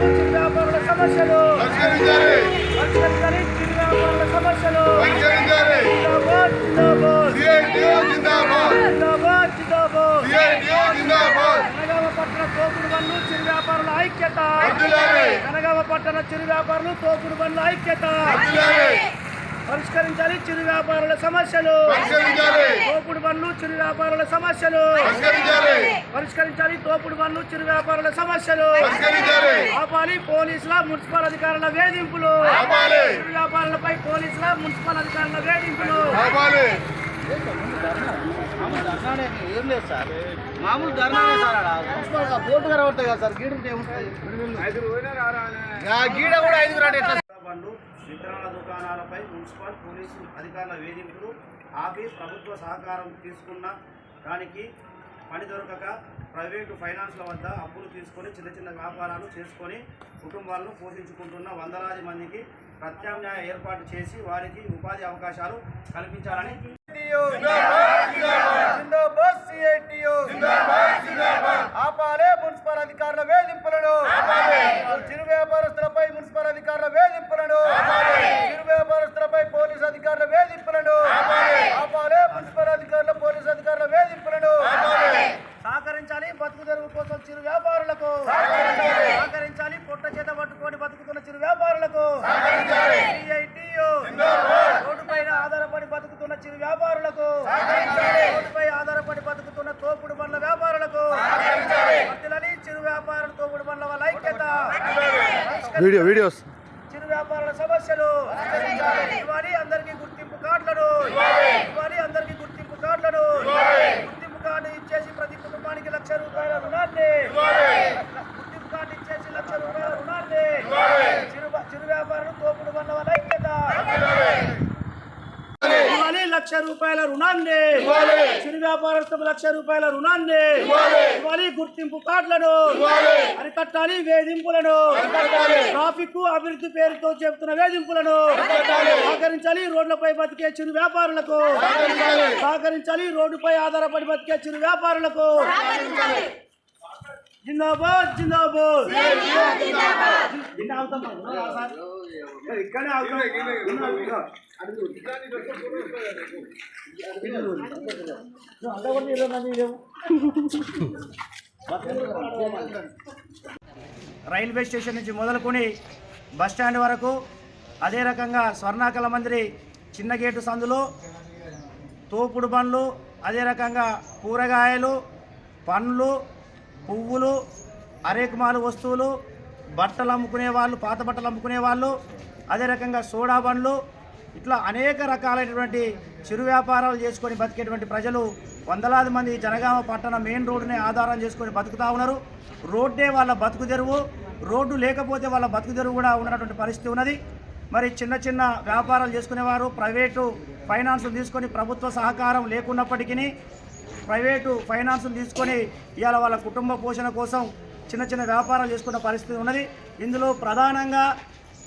చిరు వ్యాపారుల సమస్యలు. చిరు వ్యాపారుల సమస్యలు. పట్టణ తోపుడు బండ్లు చిరు వ్యాపారుల ఐక్యత. జనగామ పట్టణ చిరు వ్యాపారులు తోపుడు బండ్ల ఐక్యత. పరిష్కరించాలి చిరు వ్యాపారుల సమస్యలు. తోపుడు బండ్లు చిరు వ్యాపారుల సమస్యలు. పరిష్కరించాలి. తోపుడు బండ్లు చిరు వ్యాపారుల సమస్యలు. ఆపాలి పోలీసుల మున్సిపల్ అధికారుల వేధింపులు. ఆపాలి. చిరు వ్యాపారులపై పోలీసుల మున్సిపల్ అధికారుల వేధింపులు. ఆపాలి. మామూలు ధర్నానే సార్ బోర్డు కనబడతాయి కదా సార్ గీడ కూడా ఐదుగురు అంటే విత్తనాల దుకాణాలపై మున్సిపల్ పోలీసు అధికారుల వేధింపులు ఆపి ప్రభుత్వ సహకారం తీసుకున్న దానికి పని దొరకక ప్రైవేటు ఫైనాన్స్ల వద్ద అప్పులు తీసుకొని చిన్న చిన్న వ్యాపారాలు చేసుకొని కుటుంబాలను పోషించుకుంటున్న వందలాది మందికి ప్రత్యామ్నాయ ఏర్పాటు చేసి వారికి ఉపాధి అవకాశాలు కల్పించాలని ఆపాలే మున్సిపల్ అధికారుల వేధింపులను చిరు వ్యాపారస్తులపై మున్సిపల్ అధికారుల వేధింపులను చిరు వ్యాపారస్తులపై పోలీస్ అధికారుల వేధింపులను ఆపాలే మున్సిపల్ అధికారుల పోలీస్ అధికారుల వేధింపులను సహకరించాలి బతుకు తెరువు కోసం చిరు వ్యాపారులకు సహకరించాలి పొట్ట పట్టుకొని బతుకుతున్న చిరు వ్యాపారులకు. రోడ్డుపైన ఆధారపడి బతుకుతున్న చిరు వ్యాపారులకు. రోడ్డుపై ఆధారపడి బతుకుతున్న తోపుడు బండ్ల వ్యాపారులకు. చిరు వ్యాపారుల తోపుడు బండ్ల వాళ్ళ ఐక్యత. Video videos. చిరు వ్యాపారుల సమస్యలు. ఇవ్వాలి అందరికీ గుర్తింపు కార్డులను. ఇవ్వాలి. అందరికీ గుర్తింపు కార్డులను. గుర్తింపు కార్డు ఇచ్చేసి ప్రతి కుటుంబానికి లక్ష రూపాయల రుణాన్ని. గుర్తింపు కార్డు ఇచ్చేసి లక్ష రూపాయల రుణాన్ని. చిరు చిరు వ్యాపారులు తోపుడు బండ్ల వాళ్ళ ఐక్యత. ఇవ్వాలి లక్ష రూపాయల రుణాన్ని. చిరు వ్యాపారస్తులకు లక్ష రూపాయల రుణాన్ని. ఇవ్వాలి. గుర్తింపు కార్డులను. అరికట్టాలి వేధింపులను. ట్రాఫిక్ అభివృద్ధి పేరుతో చెబుతున్న వేధింపులను. సహకరించాలి రోడ్లపై బతికే చిరు వ్యాపారులకు. సహకరించాలి. రోడ్డుపై ఆధారపడి బతికే చిరు వ్యాపారులకు. జిందాబాద్ జిందాబాద్. ఇక్కడే రైల్వే స్టేషన్ నుంచి మొదలుకొని బస్ స్టాండ్ వరకు అదే రకంగా స్వర్ణాకల మందిరి చిన్న గేటు సందులో తోపుడు బండ్లు అదే రకంగా కూరగాయలు పండ్లు పువ్వులు అరేకమాలు వస్తువులు బట్టలు అమ్ముకునే వాళ్ళు పాత బట్టలు అమ్ముకునే వాళ్ళు అదే రకంగా సోడా బండ్లు ఇట్లా అనేక రకాలైనటువంటి చిరు వ్యాపారాలు చేసుకొని బతికేటువంటి ప్రజలు వందలాది మంది జనగామ పట్టణ మెయిన్ రోడ్డునే ఆధారం చేసుకొని బతుకుతూ ఉన్నారు. రోడ్డే వాళ్ళ బతుకు తెరువు. రోడ్డు లేకపోతే వాళ్ళ బతుకు తెరువు కూడా ఉన్నటువంటి పరిస్థితి ఉన్నది. మరి చిన్న చిన్న వ్యాపారాలు చేసుకునేవారు ప్రైవేటు ఫైనాన్సులు తీసుకొని ప్రభుత్వ సహకారం లేకున్నప్పటికీ ప్రైవేటు ఫైనాన్సులు తీసుకొని ఇవాళ వాళ్ళ కుటుంబ పోషణ కోసం చిన్న చిన్న వ్యాపారాలు చేసుకున్న పరిస్థితి ఉన్నది. ఇందులో ప్రధానంగా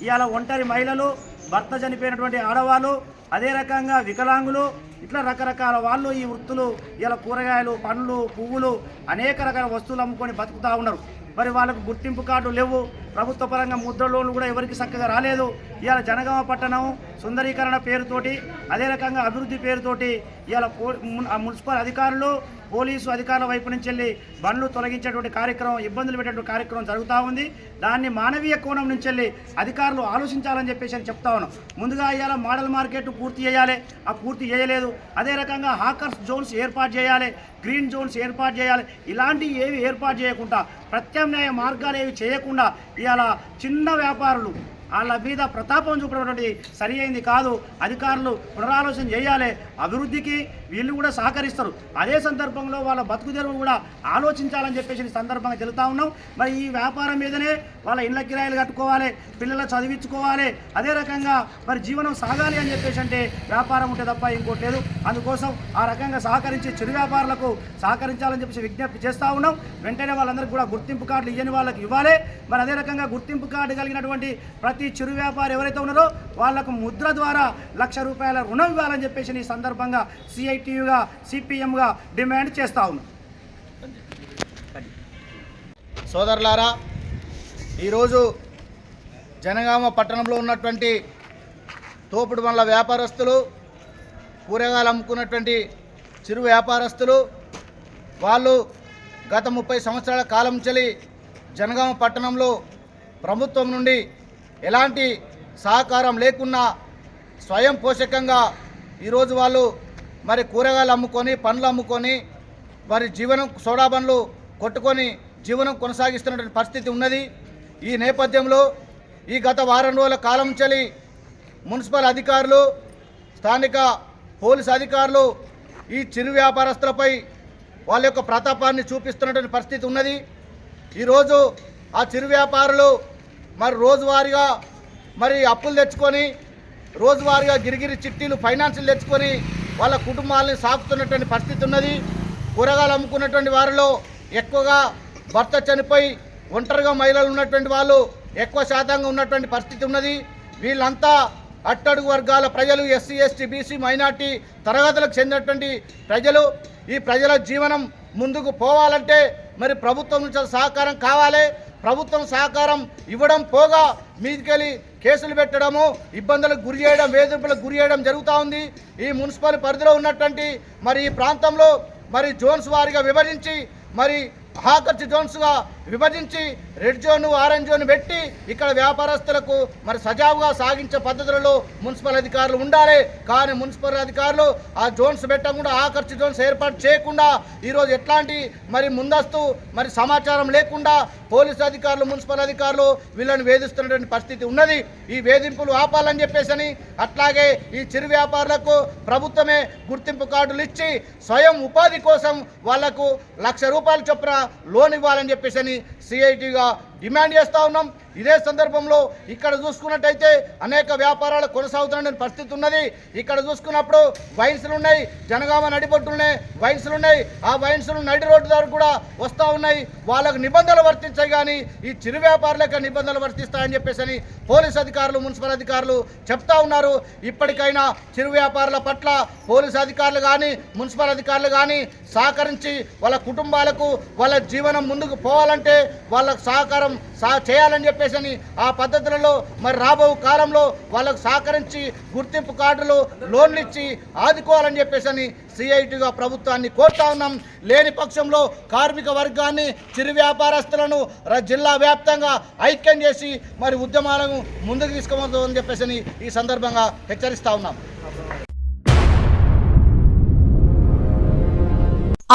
ఇవాళ ఒంటరి మహిళలు భర్త చనిపోయినటువంటి ఆడవాళ్ళు అదే రకంగా వికలాంగులు ఇట్లా రకరకాల వాళ్ళు ఈ వృత్తులు ఇలా కూరగాయలు పండ్లు పువ్వులు అనేక రకాల వస్తువులు అమ్ముకొని బతుకుతూ ఉన్నారు. మరి వాళ్ళకు గుర్తింపు కార్డు లేవు. ప్రభుత్వ పరంగా ముద్ర లోన్లు కూడా ఎవరికి చక్కగా రాలేదు. ఇవాళ జనగామ పట్టణం సుందరీకరణ పేరుతోటి అదే రకంగా అభివృద్ధి పేరుతోటి ఇవాళ మున్సిపల్ అధికారులు పోలీసు అధికారుల వైపు నుంచి వెళ్ళి బండ్లు తొలగించేటువంటి కార్యక్రమం ఇబ్బందులు పెట్టేటువంటి కార్యక్రమం జరుగుతూ ఉంది. దాన్ని మానవీయ కోణం నుంచి వెళ్ళి అధికారులు ఆలోచించాలని చెప్పేసి అని చెప్తా ఉన్నాం. ముందుగా ఇవాళ మోడల్ మార్కెట్ పూర్తి చేయాలి. ఆ పూర్తి చేయలేదు. అదే రకంగా హాకర్స్ జోన్స్ ఏర్పాటు చేయాలి. గ్రీన్ జోన్స్ ఏర్పాటు చేయాలి. ఇలాంటివి ఏవి ఏర్పాటు చేయకుండా ప్రత్యామ్నాయ మార్గాలు ఏవి చేయకుండా ఇవాళ చిన్న వ్యాపారులు వాళ్ళ మీద ప్రతాపం చూపడం సరి అయింది కాదు. అధికారులు పునరాలోచన చేయాలి. అభివృద్ధికి వీళ్ళు కూడా సహకరిస్తారు. అదే సందర్భంలో వాళ్ళ బతుకు తెరువు కూడా ఆలోచించాలని చెప్పేసి సందర్భంగా తెలుతా ఉన్నాం. మరి ఈ వ్యాపారం మీదనే వాళ్ళ ఇళ్ళ కిరాయిలు కట్టుకోవాలి పిల్లలు చదివించుకోవాలి. అదే రకంగా మరి జీవనం సాగాలి అని చెప్పేసి అంటే వ్యాపారం ఉంటే తప్ప ఇంకోటి లేదు. అందుకోసం ఆ రకంగా సహకరించి చిరు వ్యాపారులకు సహకరించాలని చెప్పేసి విజ్ఞప్తి చేస్తూ ఉన్నాం. వెంటనే వాళ్ళందరికీ కూడా గుర్తింపు కార్డులు ఇవ్వని వాళ్ళకి ఇవ్వాలి. మరి అదే రకంగా గుర్తింపు కార్డు కలిగినటువంటి ప్రతి ప్రతి చిరు వ్యాపారి ఎవరైతే ఉన్నారో వాళ్ళకు ముద్ర ద్వారా లక్ష రూపాయల రుణం ఇవ్వాలని చెప్పేసి ఈ సందర్భంగా సిఐటియుగా సిపిఎంగా డిమాండ్ చేస్తా ఉన్నాం. సోదరులారా ఈరోజు జనగామ పట్టణంలో ఉన్నటువంటి తోపుడు బండ్ల వ్యాపారస్తులు కూరగాయలు అమ్ముకున్నటువంటి చిరు వ్యాపారస్తులు వాళ్ళు గత ముప్పై సంవత్సరాల కాలం చెలి జనగామ పట్టణంలో ప్రభుత్వం నుండి ఎలాంటి సహకారం లేకున్నా స్వయం పోషకంగా ఈరోజు వాళ్ళు మరి కూరగాయలు అమ్ముకొని పండ్లు అమ్ముకొని వారి జీవనం సోడా కొట్టుకొని జీవనం కొనసాగిస్తున్నటువంటి పరిస్థితి ఉన్నది. ఈ నేపథ్యంలో ఈ గత వారం రోజుల కాలం చలి మున్సిపల్ అధికారులు స్థానిక పోలీస్ అధికారులు ఈ చిరు వ్యాపారస్తులపై వాళ్ళ యొక్క ప్రతాపాన్ని చూపిస్తున్నటువంటి పరిస్థితి ఉన్నది. ఈరోజు ఆ చిరు వ్యాపారులు మరి రోజువారీగా మరి అప్పులు తెచ్చుకొని రోజువారీగా గిరిగిరి చిట్టీలు ఫైనాన్షియల్ తెచ్చుకొని వాళ్ళ కుటుంబాలని సాగుతున్నటువంటి పరిస్థితి ఉన్నది. కూరగాయలు అమ్ముకున్నటువంటి వారిలో ఎక్కువగా భర్త చనిపోయి ఒంటరిగా మహిళలు ఉన్నటువంటి వాళ్ళు ఎక్కువ శాతంగా ఉన్నటువంటి పరిస్థితి ఉన్నది. వీళ్ళంతా అట్టడుగు వర్గాల ప్రజలు ఎస్సీ ఎస్టీ బీసీ మైనార్టీ తరగతులకు చెందినటువంటి ప్రజలు. ఈ ప్రజల జీవనం ముందుకు పోవాలంటే మరి ప్రభుత్వం నుంచి సహకారం కావాలి. ప్రభుత్వం సహకారం ఇవ్వడం పోగా మీదికెళ్ళి కేసులు పెట్టడము ఇబ్బందులకు గురి చేయడం వేధింపులకు గురి చేయడం జరుగుతూ ఉంది. ఈ మున్సిపల్ పరిధిలో ఉన్నటువంటి మరి ఈ ప్రాంతంలో మరి జోన్స్ వారిగా విభజించి మరి హాకర్స్ జోన్స్గా విభజించి రెడ్ జోన్ ఆరెంజ్ జోన్ పెట్టి ఇక్కడ వ్యాపారస్తులకు మరి సజావుగా సాగించే పద్ధతులలో మున్సిపల్ అధికారులు ఉండాలి. కానీ మున్సిపల్ అధికారులు ఆ జోన్స్ పెట్టకుండా ఆకర్షి జోన్స్ ఏర్పాటు చేయకుండా ఈరోజు ఎట్లాంటి మరి ముందస్తు మరి సమాచారం లేకుండా పోలీసు అధికారులు మున్సిపల్ అధికారులు వీళ్ళని వేధిస్తున్నటువంటి పరిస్థితి ఉన్నది. ఈ వేధింపులు ఆపాలని చెప్పేసని అట్లాగే ఈ చిరు వ్యాపారులకు ప్రభుత్వమే గుర్తింపు కార్డులు ఇచ్చి స్వయం ఉపాధి కోసం వాళ్ళకు లక్ష రూపాయలు చొప్పున లోన్ ఇవ్వాలని చెప్పేసి సిఐటిగా డిమాండ్ చేస్తూ ఉన్నాం. ఇదే సందర్భంలో ఇక్కడ చూసుకున్నట్టయితే అనేక వ్యాపారాలు కొనసాగుతున్న పరిస్థితి ఉన్నది. ఇక్కడ చూసుకున్నప్పుడు వైన్స్లు ఉన్నాయి జనగామ నడిబొట్టులు ఉన్నాయి వైన్స్లు ఉన్నాయి. ఆ వైన్స్లు నడి రోడ్డు ద్వారా కూడా వస్తూ ఉన్నాయి. వాళ్ళకు నిబంధనలు వర్తించాయి కానీ ఈ చిరు వ్యాపారులకు నిబంధనలు వర్తిస్తాయని చెప్పేసి అని పోలీస్ అధికారులు మున్సిపల్ అధికారులు చెప్తా ఉన్నారు. ఇప్పటికైనా చిరు వ్యాపారుల పట్ల పోలీస్ అధికారులు కానీ మున్సిపల్ అధికారులు కానీ సహకరించి వాళ్ళ కుటుంబాలకు వాళ్ళ జీవనం ముందుకు పోవాలంటే వాళ్ళకు సహకారం సా చేయాలని చెప్పేసి అని ఆ పద్ధతులలో మరి రాబో కాలంలో వాళ్ళకు సహకరించి గుర్తింపు కార్డులు లోన్లు ఇచ్చి ఆదుకోవాలని చెప్పేసి అని సిఐటిగా ప్రభుత్వాన్ని కోరుతా ఉన్నాం. లేని పక్షంలో కార్మిక వర్గాన్ని చిరు వ్యాపారస్తులను జిల్లా వ్యాప్తంగా ఐక్యం చేసి మరి ఉద్యమాలను ముందుకు తీసుకుపోతుందని చెప్పేసి అని ఈ సందర్భంగా హెచ్చరిస్తా ఉన్నాం.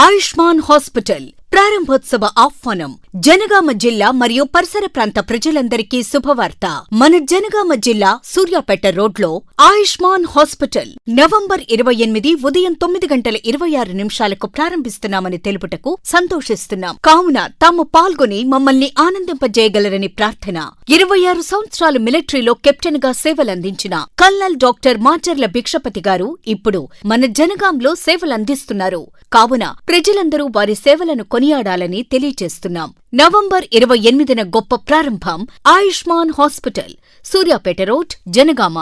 ఆయుష్మాన్ హాస్పిటల్ ప్రారంభోత్సవ ఆహ్వానం జనగామ జిల్లా మరియు పరిసర ప్రాంత ప్రజలందరికీ శుభవార్త. మన జనగామ జిల్లా సూర్యాపేట రోడ్లో ఆయుష్మాన్ హాస్పిటల్ నవంబర్ ఇరవై ఎనిమిది ఉదయం తొమ్మిది గంటల ఇరవై ఆరు నిమిషాలకు ప్రారంభిస్తున్నామని తెలుపుటకు సంతోషిస్తున్నాం. కావున తాము పాల్గొని మమ్మల్ని ఆనందింపజేయగలరని ప్రార్థన. ఇరవై ఆరు సంవత్సరాలు మిలిటరీలో కెప్టెన్గా సేవలందించిన కల్నల్ డాక్టర్ మాచర్ల భిక్షపతి గారు ఇప్పుడు మన జనగాంలో సేవలందిస్తున్నారు. కావున ప్రజలందరూ వారి సేవలను కొనియాడాలని తెలియజేస్తున్నాం నవంబర్ ఇరవై ఎనిమిదిన గొప్ప ప్రారంభం ఆయుష్మాన్ హాస్పిటల్ సూర్యాపేట రోడ్ జనగామ.